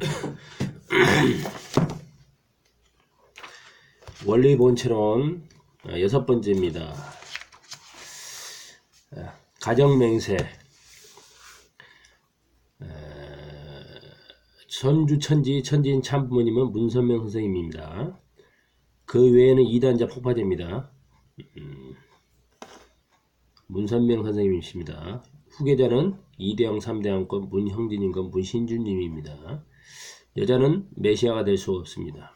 원리 본체론 어, 여섯 번째입니다. 어, 가정맹세 어, 천주천지 천지인 참부모님은 문선명 선생님입니다. 그 외에는 이단자 폭파제입니다. 음, 문선명 선생님이십니다. 후계자는 이대영 3대왕권 문형진님과 문신준님입니다. 여자는 메시아가 될 수 없습니다.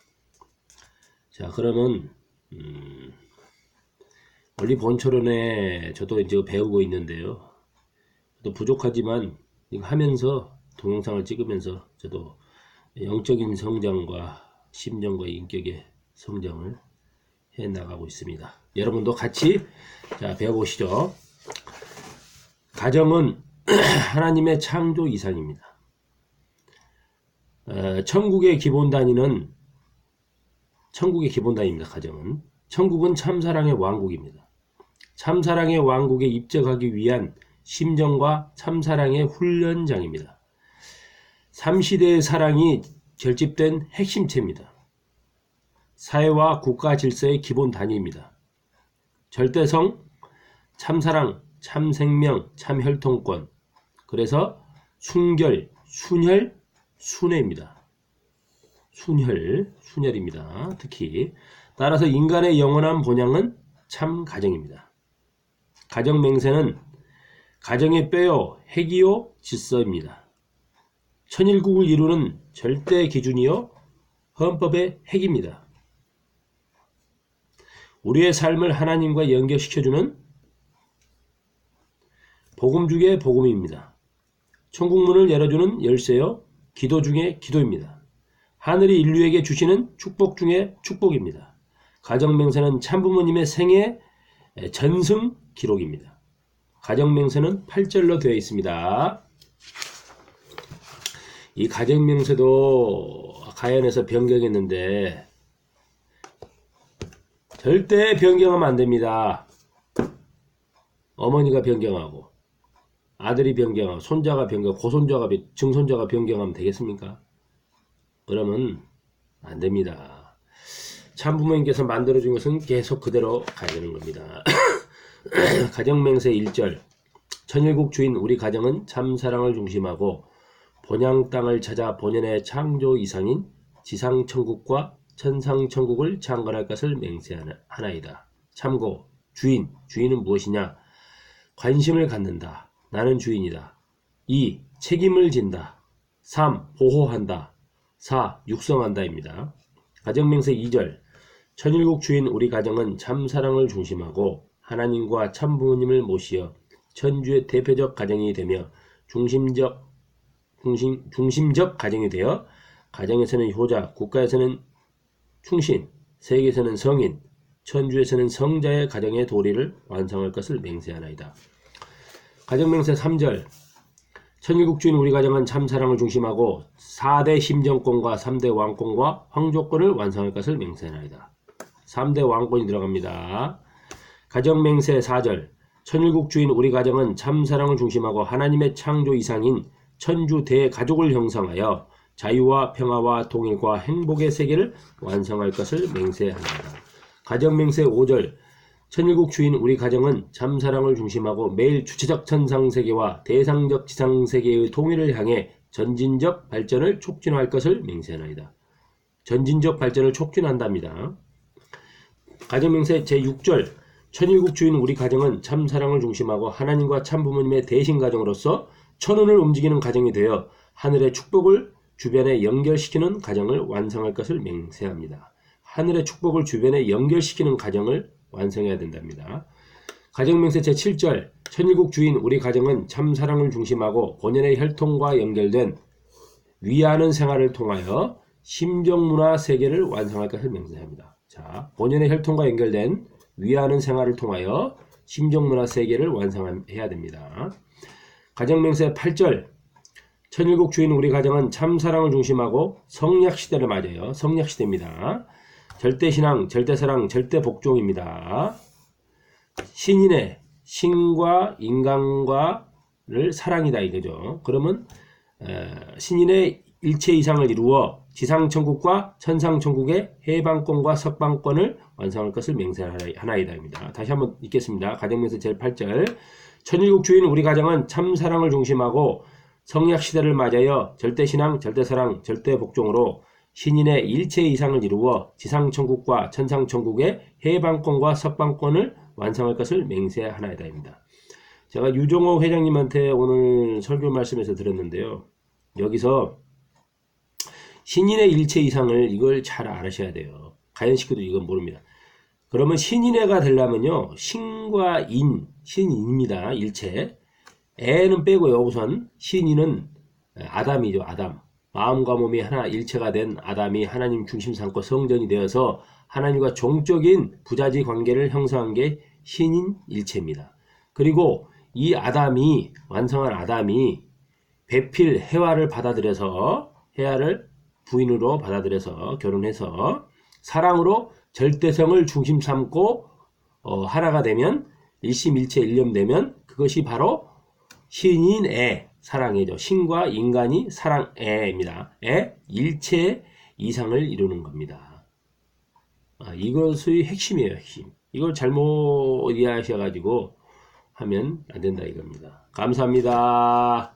자 그러면 음, 원리 본초론에 저도 이제 배우고 있는데요. 또 부족하지만 하면서 동영상을 찍으면서 저도 영적인 성장과 심정과 인격의 성장을 해 나가고 있습니다. 여러분도 같이 자 배워보시죠. 가정은 하나님의 창조 이상입니다. 어, 천국의 기본 단위는 천국의 기본 단위입니다. 가정은 천국은 참사랑의 왕국입니다. 참사랑의 왕국에 입적하기 위한 심정과 참사랑의 훈련장입니다. 삼시대의 사랑이 결집된 핵심체입니다. 사회와 국가 질서의 기본 단위입니다. 절대성, 참사랑, 참생명, 참혈통권. 그래서 순결, 순혈, 순회입니다. 순혈, 순혈입니다. 특히 따라서 인간의 영원한 본향은 참 가정입니다. 가정 맹세는 가정의 뼈요, 핵이요, 질서입니다. 천일국을 이루는 절대 기준이요, 헌법의 핵입니다. 우리의 삶을 하나님과 연결시켜주는 복음 중의 복음입니다. 천국문을 열어주는 열쇠요, 기도 중의 기도입니다. 하늘이 인류에게 주시는 축복 중의 축복입니다. 가정맹세는 참부모님의 생애 전승 기록입니다. 가정맹세는 8절로 되어 있습니다. 이 가정맹세도 가연에서 변경했는데 절대 변경하면 안 됩니다. 어머니가 변경하고 아들이 변경하고 손자가 변경, 고손자가 증손자가 변경하면 되겠습니까? 그러면 안 됩니다. 참부모님께서 만들어준 것은 계속 그대로 가야 되는 겁니다. 가정맹세 1절 천일국 주인 우리 가정은 참사랑을 중심하고 본향 땅을 찾아 본연의 창조 이상인 지상천국과 천상천국을 창건할 것을 맹세하나이다. 참고 주인, 주인은 무엇이냐? 관심을 갖는다. 나는 주인이다. 2. 책임을 진다. 3. 보호한다. 4. 육성한다입니다. 가정맹세 2절 천일국 주인 우리 가정은 참사랑을 중심하고 하나님과 참부모님을 모시어 천주의 대표적 가정이 되며 중심적 중심, 중심적 가정이 되어 가정에서는 효자, 국가에서는 충신, 세계에서는 성인, 천주에서는 성자의 가정의 도리를 완성할 것을 맹세하나이다. 가정맹세 3절 천일국 주인 우리 가정은 참 사랑을 중심하고 4대 심정권과 3대 왕권과 황조권을 완성할 것을 맹세하나이다. 3대 왕권이 들어갑니다. 가정맹세 4절 천일국 주인 우리 가정은 참 사랑을 중심하고 하나님의 창조 이상인 천주 대가족을 형성하여 자유와 평화와 통일과 행복의 세계를 완성할 것을 맹세하나이다. 가정맹세 5절 천일국 주인 우리 가정은 참사랑을 중심하고 매일 주체적 천상세계와 대상적 지상세계의 통일을 향해 전진적 발전을 촉진할 것을 맹세하나이다. 전진적 발전을 촉진한답니다. 가정맹세 제6절 천일국 주인 우리 가정은 참사랑을 중심하고 하나님과 참부모님의 대신 가정으로서 천운을 움직이는 가정이 되어 하늘의 축복을 주변에 연결시키는 가정을 완성할 것을 맹세합니다. 하늘의 축복을 주변에 연결시키는 가정을 완성해야 된답니다. 가정명세 제7절 천일국 주인 우리 가정은 참 사랑을 중심하고 본연의 혈통과 연결된 위하는 생활을 통하여 심정문화 세계를 완성할 것을 맹세합니다. 자, 본연의 혈통과 연결된 위하는 생활을 통하여 심정문화 세계를 완성해야 됩니다. 가정명세 8절 천일국 주인 우리 가정은 참 사랑을 중심하고 성약시대를 맞아요. 성약시대입니다. 절대신앙, 절대사랑, 절대복종입니다. 신인의 신과 인간과를 사랑이다 이거죠. 그러면 신인의 일체 이상을 이루어 지상천국과 천상천국의 해방권과 석방권을 완성할 것을 맹세하나이다입니다. 다시 한번 읽겠습니다. 가정명세 제8절 천일국 주인 우리 가정은 참사랑을 중심하고 성약시대를 맞이하여 절대신앙, 절대사랑, 절대복종으로 신인의 일체 이상을 이루어 지상천국과 천상천국의 해방권과 석방권을 완성할 것을 맹세하나이다입니다. 제가 유종호 회장님한테 오늘 설교 말씀에서 들었는데요. 여기서 신인의 일체 이상을 이걸 잘 알으셔야 돼요. 가연식구도 이건 모릅니다. 그러면 신인애가 되려면요. 신과 인, 신인입니다. 일체. 애는 빼고요. 우선 신인은 아담이죠. 아담. 마음과 몸이 하나 일체가 된 아담이 하나님 중심 삼고 성전이 되어서 하나님과 종적인 부자지 관계를 형성한 게 신인 일체입니다. 그리고 이 아담이 완성한 아담이 배필 해와를 받아들여서 해와를 부인으로 받아들여서 결혼해서 사랑으로 절대성을 중심 삼고 어, 하나가 되면 일심일체 일념 되면 그것이 바로 신인의 사랑이죠. 신과 인간이 사랑애입니다. 애 일체 이상을 이루는 겁니다. 아, 이것의 핵심이에요. 핵심. 이걸 잘못 이해하셔가지고 하면 안 된다 이겁니다. 감사합니다.